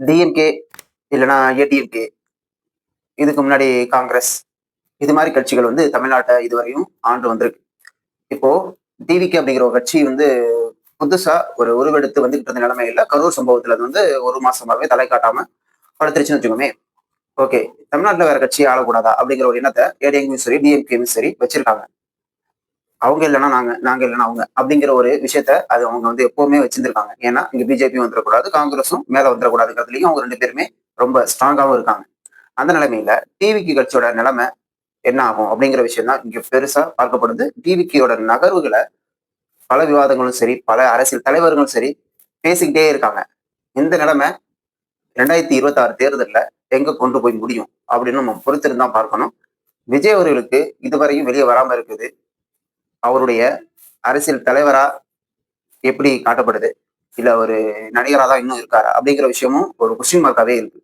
DMK இல்லைன்னா ஏடிஎம்கே இதுக்கு முன்னாடி காங்கிரஸ். இது மாதிரி கட்சிகள் வந்து தமிழ்நாட்டை இதுவரையும் ஆண்டு வந்திருக்கு. இப்போ டிவிகே அப்படிங்கிற ஒரு கட்சி வந்து புதுசா ஒரு உருவெடுத்து வந்துகிட்டு இருந்த நிலைமையில கரூர் சம்பவத்துல அது வந்து ஒரு மாசமாகவே தலை காட்டாம வளர்த்துருச்சுன்னு வச்சுக்கோமே. ஓகே தமிழ்நாட்டில் வேற கட்சி ஆளக்கூடாதா அப்படிங்கிற ஒரு எண்ணத்தை ஏடிஎம்கேயும் சரி டிஎம்கேவும் சரி வச்சிருக்காங்க. அவங்க இல்லைன்னா நாங்க நாங்க இல்லைன்னா அவங்க அப்படிங்கிற ஒரு விஷயத்த அது அவங்க வந்து எப்பவுமே வச்சிருந்திருக்காங்க. ஏன்னா இங்க பிஜேபி வந்துடக்கூடாது காங்கிரஸும் மேல வந்துடக்கூடாதுங்கிறதுலயும் அவங்க ரெண்டு பேருமே ரொம்ப ஸ்ட்ராங்காகவும் இருக்காங்க. அந்த நிலைமையில டிவிக்கு கட்சியோட நிலைமை என்ன ஆகும் அப்படிங்கிற விஷயம் தான் இங்க பெருசா பார்க்கப்படுது. டிவிக்கியோட நகர்வுகளை பல விவாதங்களும் சரி பல அரசியல் தலைவர்களும் சரி பேசிக்கிட்டே இருக்காங்க. இந்த நிலைமை ரெண்டாயிரத்தி இருபத்தி ஆறு தேர்தலில் எங்க கொண்டு போய் முடியும் அப்படின்னு நம்ம பொறுத்திருந்தான் பார்க்கணும். விஜய் அவர்களுக்கு இதுவரையும் வெளியே வராம இருக்குது. அவருடைய அரசியல் தலைவரா எப்படி காட்டப்படுது? இல்ல ஒரு நடிகராக தான் இன்னும் இருக்காரா? அப்படிங்கிற விஷயமும் ஒரு கொஸ்டின் மார்க்காவே இருக்கு.